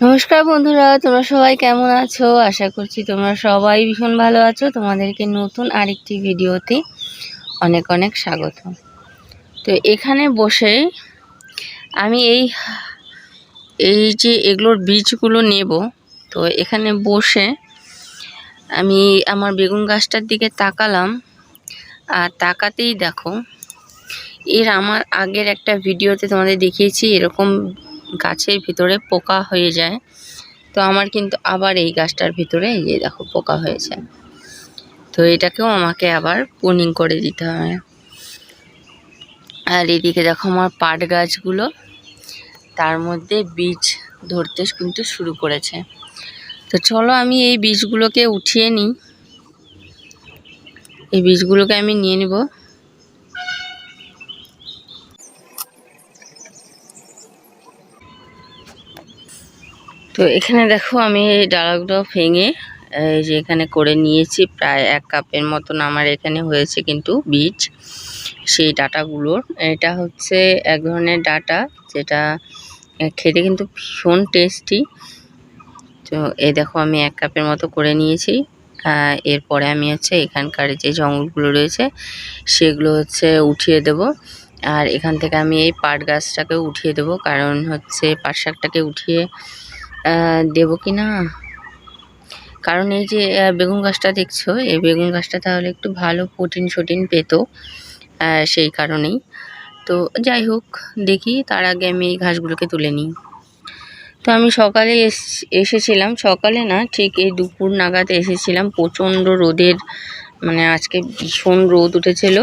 নমস্কার বন্ধুরা, তোমরা সবাই কেমন আছো? আশা করছি তোমরা সবাই ভীষণ ভালো আছো। তোমাদেরকে নতুন আরেকটি ভিডিওতে অনেক অনেক স্বাগত। তো এখানে বসে আমি এই এই যে এগুলোর বীজগুলো নেব। তো এখানে বসে আমি আমার বেগুন গাছটার দিকে তাকালাম। আর তাকাতেই দেখো, এর আমার আগের একটা ভিডিওতে তোমাদের দেখিয়েছি এরকম গাছের ভিতরে পোকা হয়ে যায়। তো আমার কিন্তু আবার এই গাছটার ভিতরে এই যে দেখো পোকা হয়েছে। তো এটাকেও আমাকে আবার পুনিং করে দিতে হবে আর এদিকে দেখো আমার পাট গাছগুলো, তার মধ্যে বীজ ধরতে কিন্তু শুরু করেছে। তো চলো আমি এই বীজগুলোকে উঠিয়ে নিই। এই বীজগুলোকে আমি নিয়ে নিব। তো এখানে দেখো আমি এই ডালাগুলো ভেঙে, এই যে এখানে করে নিয়েছি প্রায় এক কাপের মতন আমার এখানে হয়েছে কিন্তু বীজ, সেই ডাটাগুলোর। এটা হচ্ছে এক ধরনের ডাটা যেটা খেতে কিন্তু ভীষণ টেস্টি তো এই দেখো আমি এক কাপের মতো করে নিয়েছি। এরপরে আমি হচ্ছে এখানকার যে জঙ্গলগুলো রয়েছে, সেগুলো হচ্ছে উঠিয়ে দেব। আর এখান থেকে আমি এই পাট গাছটাকে উঠিয়ে দেব, কারণ হচ্ছে পাট শাকটাকে উঠিয়ে দেবো কি না? কারণ এই যে বেগুন গাছটা দেখছ? এই বেগুন গাছটা তাহলে একটু ভালো প্রোটিন শোটিন পেত সেই কারণেই। তো যাই হোক, দেখি তার আগে আমি এই ঘাসগুলোকে তুলে নিই। তো আমি সকালে এসেছিলাম, সকালে না, ঠিক এই দুপুর নাগাদ এসেছিলাম, প্রচণ্ড রোদের মানে আজকে ভীষণ রোদ উঠেছিল।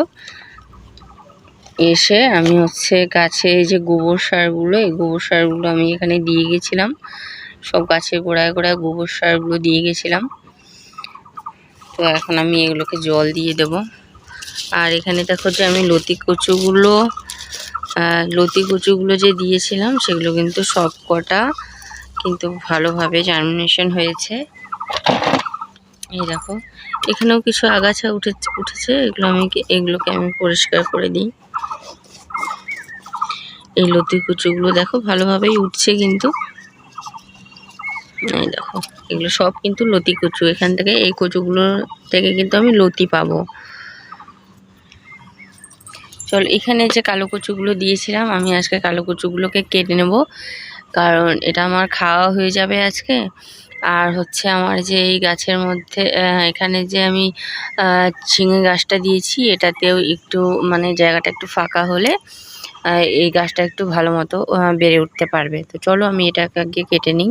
এসে আমি হচ্ছে গাছে যে গোবর সারগুলো, এই গোবর সারগুলো আমি এখানে দিয়ে গেছিলাম। সব গাছের গোড়ায় গোড়ায় গোবর সারগুলো দিয়ে গেছিলাম। তো এখন আমি এগুলোকে জল দিয়ে দেব। আর এখানে দেখো যে আমি লতি কচুগুলো লতি কচুগুলো যে দিয়েছিলাম সেগুলো কিন্তু সব কটা কিন্তু ভালোভাবে জার্মিনেশন হয়েছে। এই দেখো, এখানেও কিছু আগাছা উঠে, উঠেছে, এগুলো আমি এগুলোকে আমি পরিষ্কার করে দিই। এই লতি কচুগুলো দেখো ভালোভাবেই উঠছে কিন্তু। এই দেখো, এগুলো সব কিন্তু লতি কচু। এখান থেকে এই কচুগুলো থেকে কিন্তু আমি লতি পাবো। চল, এখানে যে কালো কচুগুলো দিয়েছিলাম, আমি আজকে কালো কচুগুলোকে কেটে নেব। কারণ এটা আমার খাওয়া হয়ে যাবে আজকে। আর হচ্ছে আমার যে এই গাছের মধ্যে এখানে যে আমি ঝিঙে গাছটা দিয়েছি, এটাতেও একটু মানে জায়গাটা একটু ফাঁকা হলে এই গাছটা একটু ভালো মতো বেড়ে উঠতে পারবে। তো চলো, আমি এটাকে আগে কেটে নিই।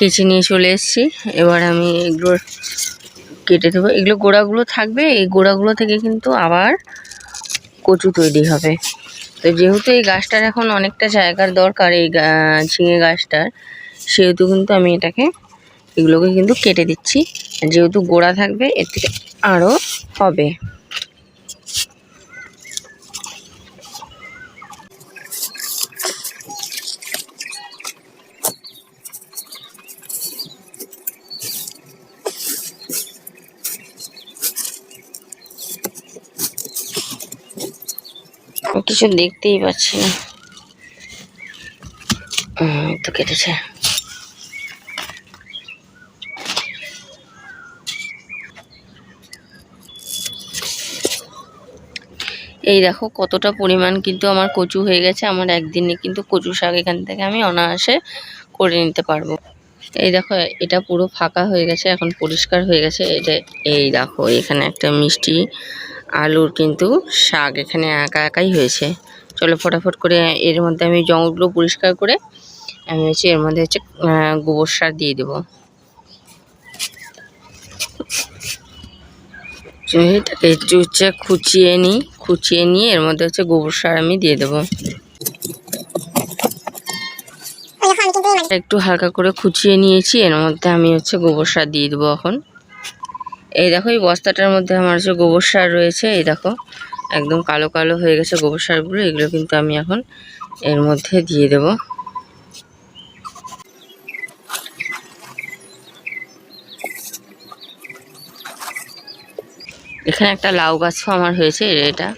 কেচে নিয়ে চলে এসেছি। এবার আমি এগুলোর কেটে দেবো। এগুলো গোড়াগুলো থাকবে, এই গোড়াগুলো থেকে কিন্তু আবার কচু তৈরি হবে। তো যেহেতু এই গাছটার এখন অনেকটা জায়গার দরকার, এই ঝিঙে গাছটার, সেহেতু কিন্তু আমি এটাকে, এগুলোকে কিন্তু কেটে দিচ্ছি। যেহেতু গোড়া থাকবে, এর থেকে আরও হবে। কিছু দেখতেই পাচ্ছি না। তো কেটেছে। এই দেখো কতটা পরিমাণ কিন্তু আমার কচু হয়ে গেছে। আমার একদিনে কিন্তু কচু শাক এখান থেকে আমি অনায়াসে করে নিতে পারব। এই দেখো, এটা পুরো ফাঁকা হয়ে গেছে, এখন পরিষ্কার হয়ে গেছে। এটা এই দেখো, এখানে একটা মিষ্টি আলুর কিন্তু শাক এখানে একা একাই হয়েছে। চলো ফটাফট করে এর মধ্যে আমি জঙ্গলগুলো পরিষ্কার করে আমি হচ্ছে এর মধ্যে হচ্ছে গোবর সার দিয়ে দেবো। এটাকে একটু হচ্ছে খুচিয়ে নিই খুচিয়ে নিয়ে এর মধ্যে হচ্ছে গোবর সার আমি দিয়ে দেবো। একটু হালকা করে খুচিয়ে নিয়েছি এর মধ্যে আমি হচ্ছে গোবর সার দিয়ে দেবো এখন। এই দেখো, এই বস্তাটার মধ্যে আমার হচ্ছে গোবর সার রয়েছে, এই দেখো, একদম কালো কালো হয়ে গেছে গোবর সারগুলো, এগুলো কিন্তু আমি এখন এর মধ্যে দিয়ে দেব। এখানে একটা লাউ গাছও আমার হয়েছে, এটা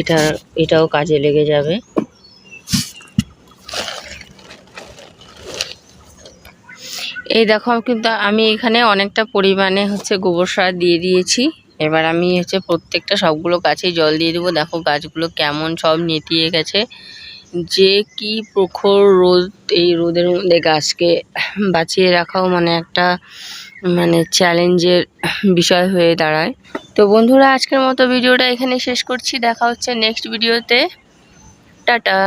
এটা, এটাও কাজে লেগে যাবে। এই দেখো, কিন্তু আমি এখানে অনেকটা পরিমাণে হচ্ছে গোবর সার দিয়ে দিয়েছি। এবার আমি হচ্ছে প্রত্যেকটা সবগুলো গাছে জল দিয়ে দেবো। দেখো গাছগুলো কেমন সব নেতিয়ে গেছে। যে কি প্রখর রোদ এই রোদের মধ্যে গাছকে বাঁচিয়ে রাখাও মানে একটা মানে চ্যালেঞ্জের বিষয় হয়ে দাঁড়ায়। তো বন্ধুরা, আজকের মতো ভিডিওটা এখানে শেষ করছি। দেখা হচ্ছে নেক্সট ভিডিওতে। টাটা।